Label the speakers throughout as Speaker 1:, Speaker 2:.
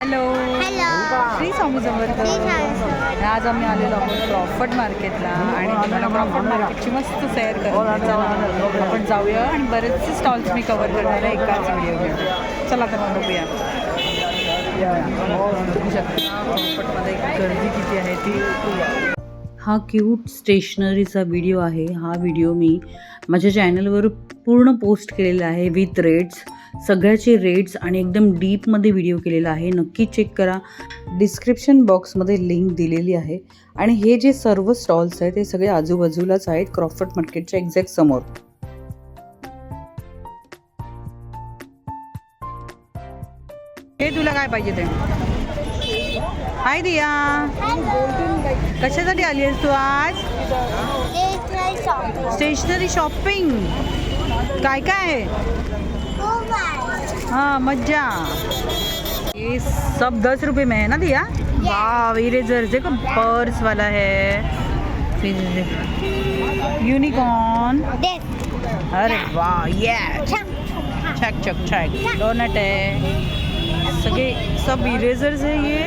Speaker 1: Hello
Speaker 2: hello
Speaker 1: Shri Swami Samarth
Speaker 2: Samarth.
Speaker 1: आज आम्ही आलेलो आहोत क्रॉफर्ड मार्केटला आणि तुम्हाला क्रॉफर्ड मार्केटची मस्त सैर चला आपण जाऊया आणि बरेचसे स्टॉल्स मी कव्हर करणार आहे एकाच व्हिडिओमध्ये चला तर मग बघूया बघू शकता क्रॉफर्डमध्ये गर्दी किती आहे ती
Speaker 3: हा क्यूट स्टेशनरीचा व्हिडिओ आहे हा व्हिडिओ मी माझ्या चॅनलवर पूर्ण पोस्ट केलेला आहे विथ रेट्स सगळ्याचे रेट्स आणि एकदम डीपमध्ये व्हिडिओ केलेला आहे. नक्की चेक करा. डिस्क्रिप्शन बॉक्समध्ये लिंक दिलेली आहे. आणि हे जे सर्व स्टॉल्स आहेत ते सगळे आजूबाजूलाच आहेत क्रॉफर्ड मार्केटच्या एक्झॅक्ट समोर.
Speaker 1: हे तुला काय पाहिजे ते? हाय दिया कशासाठी आली आहेस तू आज? स्टेशनरी शॉपिंग काय काय आहे? हाँ मज्जा। ये सब दस रुपए में है ना दिया? वाह इरेजर देखो पर्स वाला है। फिर यूनिकॉर्न अरे वाह ये छक छक छक डोनट है। सगे सब इरेजर्स है ये।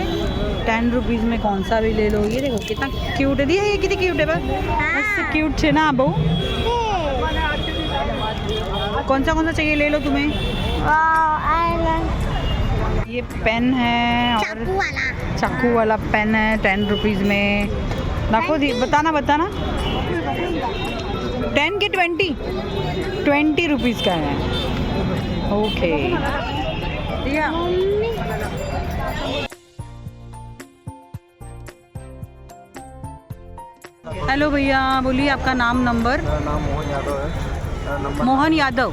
Speaker 1: टेन रुपीज़ में कौन सा भी ले लो। ये देखो कितना क्यूट है। दिया ये कितनी क्यूट है बस क्यूट छे ना अबो कौन सा कौन सा चाहिए? ले लो तुम्हें। ये पेन है और चाकू वाला। पेन है टेन रुपीज़ में। नाको दी बताना बताना। टेन के ट्वेंटी? ट्वेंटी रुपीज़ का है। ओके। हेलो भैया बोलिए आपका नाम नंबर।
Speaker 4: मेरा नाम मोहन यादव है।
Speaker 1: मोहन यादव.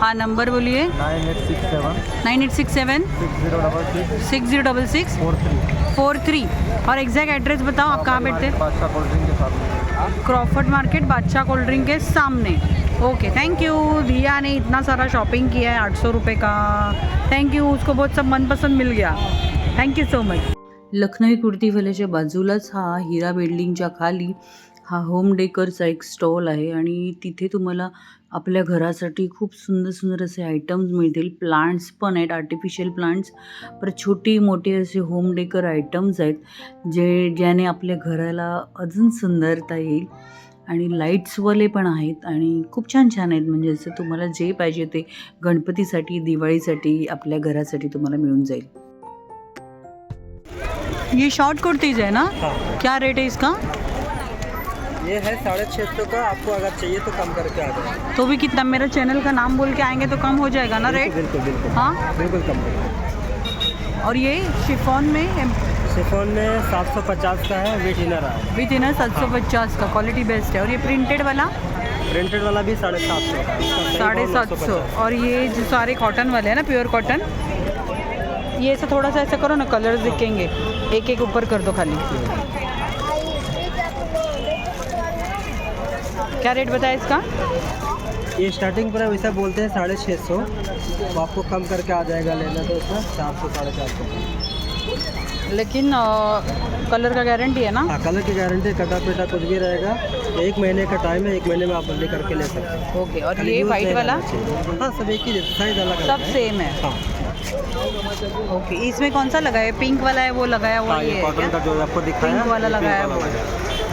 Speaker 1: हाँ नंबर बोलिए.
Speaker 4: Nine eight six seven.
Speaker 1: Nine eight six seven
Speaker 4: six zero double six.
Speaker 1: Six zero double six
Speaker 4: four three.
Speaker 1: Four three और एग्जैक्ट एड्रेस बताओ आप कहाँ बैठते हैं?
Speaker 4: बादशाह कोल्ड ड्रिंक के
Speaker 1: Crawford market Badshah cold drink के सामने. ओके थैंक यू दिया ने इतना सारा shopping KIA है आठ सौ रुपये का. थैंक यू उसको बहुत सब मनपसंद मिल गया. Thank you so much
Speaker 3: Lakhnavi कुर्तीवाल्याच्या बाजूलाच हा हिरा बिल्डिंगच्या खाली हा होम डेकरचा एक स्टॉल आहे आणि तिथे तुम्हाला आपल्या घरासाठी खूप सुंदर सुंदर असे आयटम्स मिळतील. प्लांट्स पण आहेत आर्टिफिशियल प्लांट्स पर छोटी मोठे असे होम डेकर आयटम्स आहेत जे ज्याने आपल्या घराला अजून सुंदरता येईल. आणि लाईट्सवाले पण आहेत आणि खूप छान छान आहेत. म्हणजे असं तुम्हाला जे पाहिजे ते गणपतीसाठी दिवाळीसाठी आपल्या घरासाठी तुम्हाला मिळून जाईल.
Speaker 1: ये शॉर्ट कुर्तीज है ना? क्या रेट है इसका?
Speaker 4: ये है साढ़े छः सौ का आपको अगर चाहिए तो कम करके आ जाए
Speaker 1: तो भी कितना मेरा चैनल का नाम बोल के आएँगे तो कम हो जाएगा ना रेट
Speaker 4: बिल्कुल बिल्कुल
Speaker 1: हाँ?
Speaker 4: बिल्कुल कम
Speaker 1: और ये शिफॉन में
Speaker 4: सिफोन में सात सौ पचास का है विथ इनर है
Speaker 1: विथ इनर सात सौ पचास का क्वालिटी बेस्ट है। और ये प्रिंटेड वाला?
Speaker 4: प्रिंटेड वाला भी साढ़े सात सौ का
Speaker 1: साढ़े सात सौ। और ये जो सारे कॉटन वाले हैं ना प्योर कॉटन ये ऐसा थोड़ा सा ऐसा करो ना कलर्स दिखेंगे। एक एक ऊपर कर दो खाली। क्या रेट बताया इसका?
Speaker 4: ये स्टार्टिंग प्राइस वैसा बोलते हैं साढ़े छः सौ। तो आपको कम करके आ जाएगा लेना तो उसमें चार सौ साढ़े चार सौ।
Speaker 1: लेकिन आ, कलर का गारंटी है ना?
Speaker 4: हाँ कलर की गारंटी कटा पेटा कुछ भी रहेगा। एक महीने का टाइम है एक महीने में आप बदली करके ले सकते हैं।
Speaker 1: ओके और ये वाइट वाला?
Speaker 4: हाँ सब एक ही साइज़ अलग
Speaker 1: सब सेम है?
Speaker 4: हाँ।
Speaker 1: ओके इसमें कौन सा लगा है? पिंक वाला है वो लगाया हुआ
Speaker 4: हाँ
Speaker 1: ये है
Speaker 4: कॉटन का जो आपको दिखाया
Speaker 1: पिंक वाला लगाया हुआ।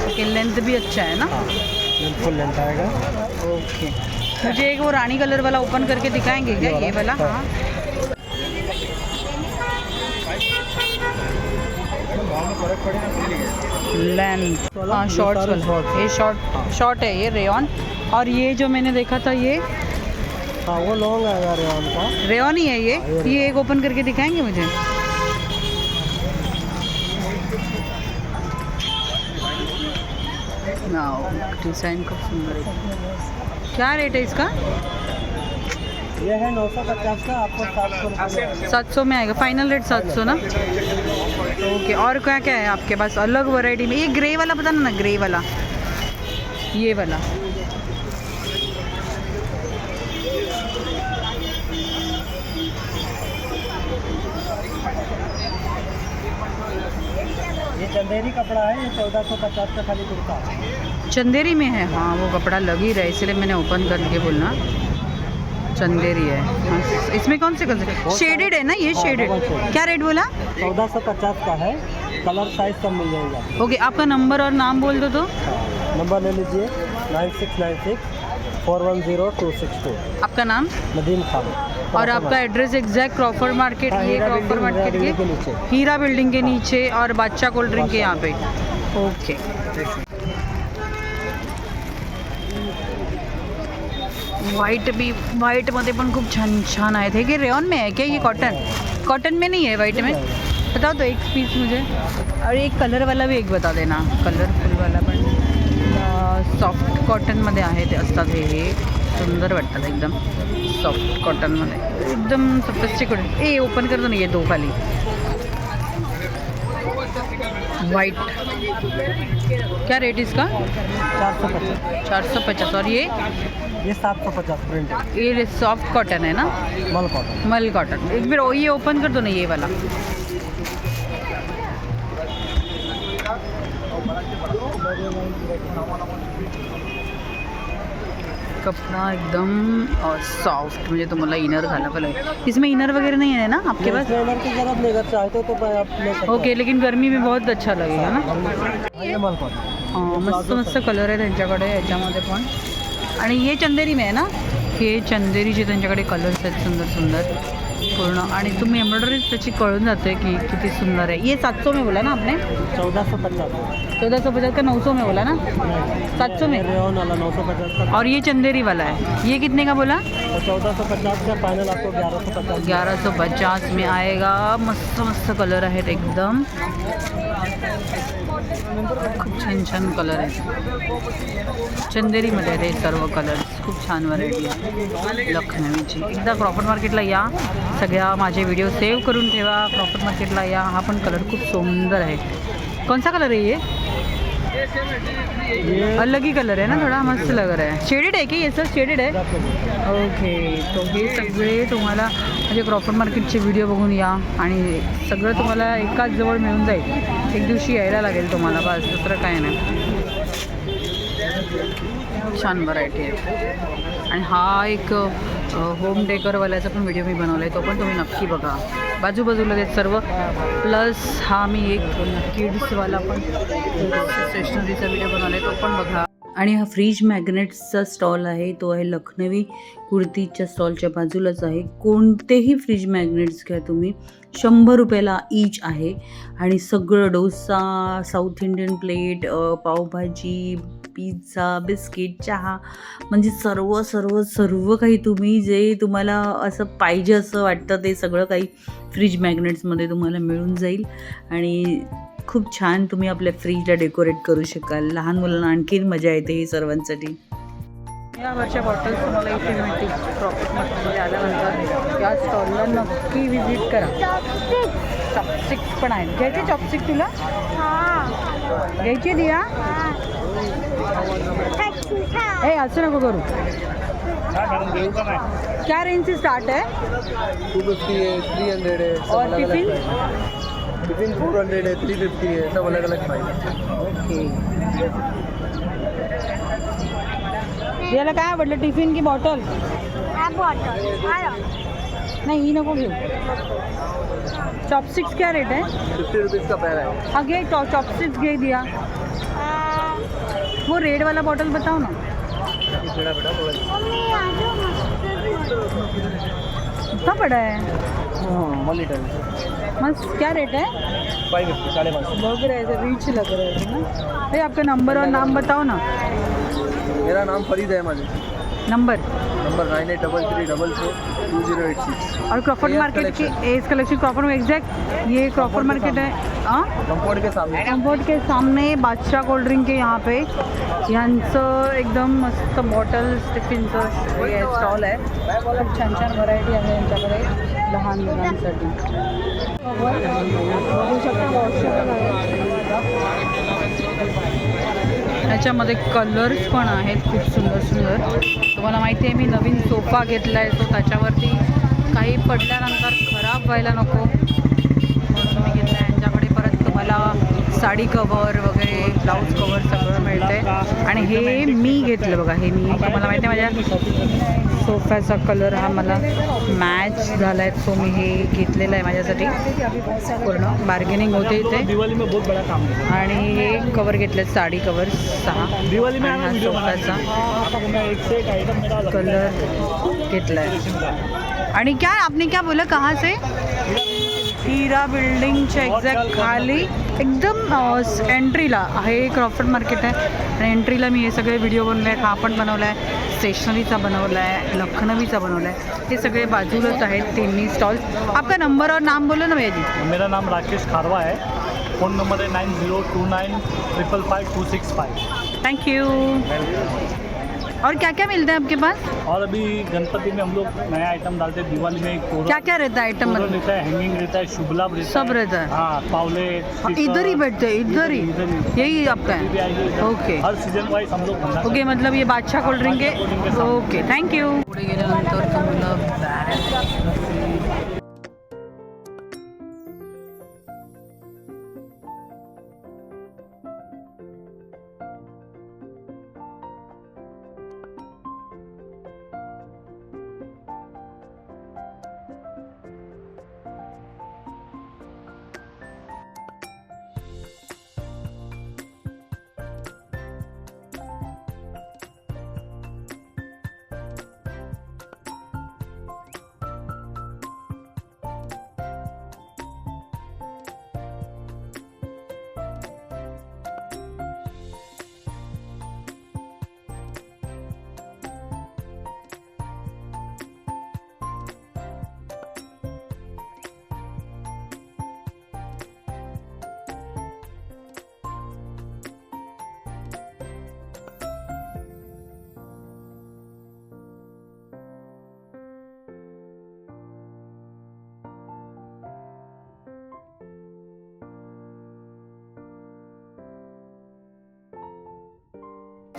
Speaker 1: ओके लेंथ भी अच्छा है ना?
Speaker 4: हाँ। फुल लेंथ आएगा
Speaker 1: ओके। मुझे एक वो रानी कलर वाला ओपन करके दिखाएँगे क्या? ये वाला? हाँ। लेंथ हाँ
Speaker 4: ये
Speaker 1: वाला। ये शॉर्ट शॉर्ट है ये रेयन और ये जो मैंने देखा था ये?
Speaker 4: हाँ वो लॉन्ग आएगा रेन का।
Speaker 1: रेयन ही है
Speaker 4: हाँ, ये
Speaker 1: ये एक ओपन करके दिखाएँगे मुझे? डिज़ाइन खूब सुंदर है। क्या रेट है इसका?
Speaker 4: ये है नौ सौ पचास का आपको सात सौ में आएगा।
Speaker 1: सात सौ में आएगा। फाइनल रेट सात सौ ना? ओके और क्या क्या है आपके पास? अलग वैरायटी में। ये ग्रे वाला बताना ना ग्रे वाला। ये वाला।
Speaker 4: चंदेरी कपड़ा है ये चौदह सौ पचास का खाली कुर्ता। है
Speaker 1: चंदेरी में है? हाँ वो कपड़ा लग ही रहा है इसलिए मैंने ओपन करके बोलना चंदेरी है। हाँ, इसमें कौन से कौन से शेडेड है ना ये
Speaker 4: हाँ,
Speaker 1: शेडेड क्या रेट बोला?
Speaker 4: चौदह सौ पचास का है कलर साइज़ सब मिल जाएगा।
Speaker 1: ओके आपका नंबर और नाम बोल दो तो।
Speaker 4: नंबर ले लीजिए nine six nine six four one zero two six two
Speaker 1: आपका नाम?
Speaker 4: नदीम खान।
Speaker 1: और आपका एड्रेस एग्जैक्ट क्रॉफर्ड मार्केट ये
Speaker 4: हीरा
Speaker 1: मार्केट के हीरा बिल्डिंग के नीचे और बादशाह कोल्ड ड्रिंक के यहाँ पे। ओके व्हाइट भी व्हाइट पण खूप छान छान आहेत हे की रेऑन में है क्या ये कॉटन कॉटन में नहीं है व्हाइट में? बताओ तो एक पीस मुझे। और एक कलर वाला भी एक बता देना। कलरफुल वाला पण. सॉफ्ट कॉटनमध्ये आहे ते असतात हे हे सुंदर वाटतात एकदम. सॉफ्ट कॉटनमध्ये एकदम सफिस्टिकेटेड ए ओपन कर दो ना ये दो खाली। वाइट क्या रेट इसका?
Speaker 4: चार सौ पचास।
Speaker 1: चार सौ पचास और ये?
Speaker 4: ये सात सौ पचास प्रिंट
Speaker 1: ये सॉफ्ट कॉटन है ना?
Speaker 4: मल कॉटन
Speaker 1: मल कॉटन एक बार ये ओपन कर दो ना ये वाला। कपड़ा एकदम सॉफ्ट म्हणजे तुम्हाला इनर घाला पाहिजे इसमें इनर वगैरह नहीं है ना आपके पास?
Speaker 4: तो
Speaker 1: ओके लेकिन गर्मी में बहुत अच्छा लगेगा ना? मस्त मस्त कलर आहे त्यांच्याकडे याच्यामध्ये पण. आणि हे चंदेरी में आहे ना? हे चंदेरीचे त्यांच्याकडे कलर्स आहेत सुंदर सुंदर. पूर्ण. आणि तुम्ही एम्ब्रॉयडरी त्याची कळून जाते की किती सुंदर है ये सात सौ में बोला ना आपने?
Speaker 4: चौदह सौ पचास.
Speaker 1: चौदह सौ पचास का नौ सौ में बोला ना? सात सौ में?
Speaker 4: नौ सौ पचास का?
Speaker 1: और ये चंदेरी वाला है. ये कितने का बोला?
Speaker 4: चौदह सौ पचास का फाइनल आपको ग्यारह सौ पचास.
Speaker 1: ग्यारह सौ पचास में आएगा. मस्त मस्त कलर आहेत एकदम खूप छान छान कलर आहे चंदेरीमध्ये आहेत हे सर्व कलर्स खूप छान व्हरायटी आहे. लखनवीची. एकदा क्रॉपर मार्केटला या. सगळ्या माझे व्हिडिओ सेव्ह करून ठेवा. क्रॉपर मार्केटला या. हा पण कलर खूप सुंदर आहे. कोणता कलर आहे ये अलग ही कलर आहे ना थोडा? मस्त लग रहा शेडेड आहे की? याचं शेडेड आहे. ओके तो हे सगळे तुम्हाला म्हणजे क्रॉपर मार्केटचे व्हिडिओ बघून या. आणि सगळं तुम्हाला एकाच जवळ मिळून जाईल. एक दिवशी यायला लागेल तुम्हाला. बस दुसरं काय नाही. छान व्हरायटी आहे. आणि हा एक होम डेकरवाल्याचा पण व्हिडिओ मी बनवला आहे तो पण तुम्ही नक्की बघा. बाजूबाजूला ते सर्व. प्लस हा मी एक किड्सवाला पण स्टेशनरीचा व्हिडिओ बनवला आहे तो पण बघा.
Speaker 3: आणि हा फ्रीज मॅग्नेट्सचा स्टॉल आहे. तो आहे लखनवी कुर्तीच्या स्टॉलच्या बाजूलाच आहे. कोणतेही फ्रीज मॅग्नेट्स घ्या तुम्ही. शंभर रुपयाला ईच आहे. आणि सगळं dosa south Indian plate pav bhaji pizza biscuit चहा म्हणजे सर्व सर्व सर्व काही तुम्ही जे तुम्हाला असं पाहिजे असं वाटतं ते सगळं काही फ्रीज मॅग्नेट्समध्ये तुम्हाला मिळून जाईल. आणि खूप छान तुम्ही आपल्या फ्रीजला डेकोरेट करू शकाल. लहान मुलांना आणखीन मजा येते ही सर्वांसाठी.
Speaker 1: या वर्षा बॉटल्स तुम्हाला इथे मिळतील. प्रॉफिट मार्केटमध्ये आल्यानंतर या स्टॉलला नक्की व्हिजिट करा. चॉपस्टिक्स पण आहेत घ्यायचे चॉपस्टिक तुला? घ्यायची दिया? ए असं नको करू. क्या रेंज से स्टार्ट है
Speaker 4: टू फिफ्टी है थ्री हंड्रेड है
Speaker 1: और टिफिन
Speaker 4: टिफ़िन फोर हंड्रेड है थ्री फिफ्टी है सब अलग अलग प्राइस
Speaker 1: याला काय आवडलं टिफ़िन की बॉटल नाही ही नको घेऊ चॉपस्टिक्स क्या रेट है?
Speaker 4: फिफ्टी रुपीज़ का पैर है।
Speaker 1: हाँ घे चॉपस्टिक्स घे दिया। वो रेड वाला बॉटल बताओ ना।
Speaker 4: थोड़ा
Speaker 1: कितना बड़ा है।
Speaker 4: वन लीटर
Speaker 1: मस्त क्या रेट है? लग रहा है रिच लग रहा है ना। भाई आपका नंबर और नाम बताओ ना।
Speaker 4: मेरा नाम फरीद है। मालिक
Speaker 1: number
Speaker 4: number nine eight double three double four two zero eight six
Speaker 1: और क्रॉफर्ड मार्केट की. एज कलेक्शन क्रॉफर्ड में एग्जैक्ट ये क्रॉफर्ड मार्केट है। हाँ?
Speaker 4: के सामने।
Speaker 1: कंफर्ट के सामने बादशाह कोल्ड ड्रिंक के यहाँ पे। यांचं एकदम मस्त बॉटल्स टिफिनचं हे। स्टॉल आहे खूप छान छान व्हरायटी आहे यांच्याकडे लहान मुलांसाठी ह्याच्यामध्ये कलर्स पण आहेत खूप सुंदर सुंदर. तुम्हाला माहिती आहे मी नवीन सोफा घेतला आहे तो त्याच्यावरती काही पडल्यानंतर खराब व्हायला नको म्हणून मी घेतला आहे यांच्याकडे परत तुम्हाला साडी कवर वगैरे ब्लाऊज कवर सगळं मिळते आणि हे मी घेतलं बघा हे मी तुम्हाला माहिती आहे माझ्या सोफ्याचा कलर हा मला मॅच झाला आहे सो मी हे घेतलेलं आहे माझ्यासाठी. पूर्ण बार्गेनिंग होते इथे. आणि हे कवर घेतले साडी कवर सहा. हा सोफ्याचा कलर घेतला आहे आणि क्या आपने क्या बोला? कहाँ से? हीरा बिल्डिंगच्या एक्झॅक्ट खाली एकदम एंट्रीला आहे क्रॉफर्ड मार्केट आहे. आणि एंट्रीला मी हे सगळे व्हिडिओ बनवले आहेत. हा पण बनवला आहे स्टेशनरीचा बनवला आहे लखनवीचा बनवला आहे हे सगळे बाजूलाच आहेत तिन्ही स्टॉल्स आपका नंबर और नाम बोलो ना भैया
Speaker 2: मेरा नाम राकेश खारवा है. फ़ोन नंबर है nine zero two nine triple five two six five
Speaker 1: thank you और क्या क्या मिलता है आपके पास?
Speaker 2: और अभी गणपति में हम लोग नया आइटम डालते हैं दिवाली में
Speaker 1: क्या क्या रहता है आइटम
Speaker 2: रहता है हैंगिंग रहता है शुभ लाभ रहता
Speaker 1: सब रहता है?
Speaker 2: हाँ पावले
Speaker 1: हाँ, इधर ही बैठते हैं इधर ही। यही आपका है? ओके।
Speaker 2: हर सीज़न वाइज हम लोग
Speaker 1: ओके मतलब ये बादशाह कोल्ड ड्रिंक
Speaker 2: है
Speaker 1: ओके थैंक यू गेल्यानंतर तुम्हाला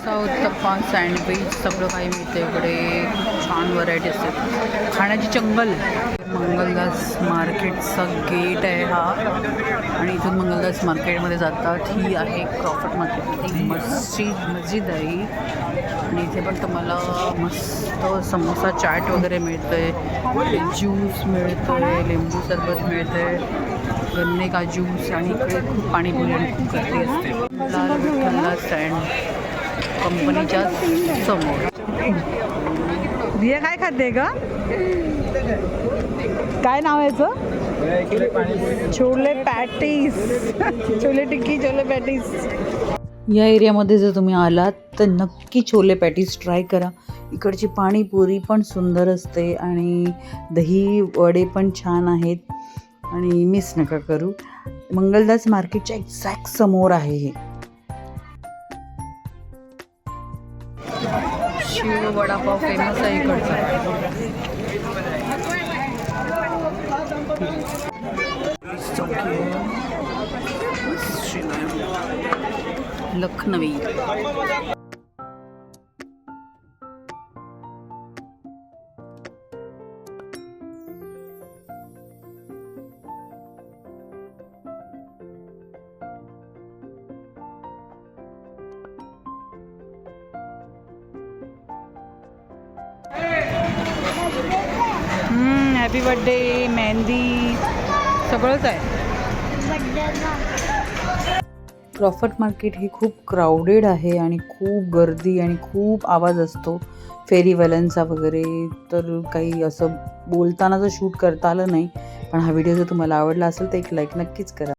Speaker 1: उत्तप्पा सँडविच सगळं काही मिळते इकडे. खूप छान व्हरायटी असते खाण्याची चंगल. मंगलदास मार्केटचा गेट आहे हा. आणि इथून मंगलदास मार्केटमध्ये जातात. ही आहे क्रॉफर्ट मार्केट ही मस्जिद मस्जिद आहे. आणि इथे पण तुम्हाला मस्त समोसा चाट वगैरे मिळतंय. ज्यूस मिळतोय लिंबू सरबत मिळतंय. गन्ने का ज्यूस आणि इकडे खूप पाणीपुरी आणि खूप गर्दी असते. लाल विठ्ठलला स्टँड कंपनीच्या समोर. दिया काय खाते का काय नाव आहे याचं? छोले पॅटीस. छोले टिक्की छोले पॅटीस.
Speaker 3: या एरियामध्ये जर तुम्ही आलात तर नक्की छोले पॅटीस ट्राय करा. इकडची पाणीपुरी पण सुंदर असते आणि दही वडे पण छान आहेत. आणि मिस नका करू. मंगलदास मार्केटच्या एक्झॅक्ट समोर आहे हे.
Speaker 1: शिव वडापाव फेमस आहे इकडचा. लखनवी. हॅपी बर्थडे मेहंदी सगळंच आहे.
Speaker 3: क्रॉफर्ट मार्केट हे खूप क्राऊडेड आहे आणि खूप गर्दी आणि खूप आवाज असतो. फेरीवाल्यांचा वगैरे तर काही असं बोलताना जर शूट करता आलं नाही. पण हा व्हिडिओ जर तुम्हाला आवडला असेल तर एक लाईक नक्कीच करा.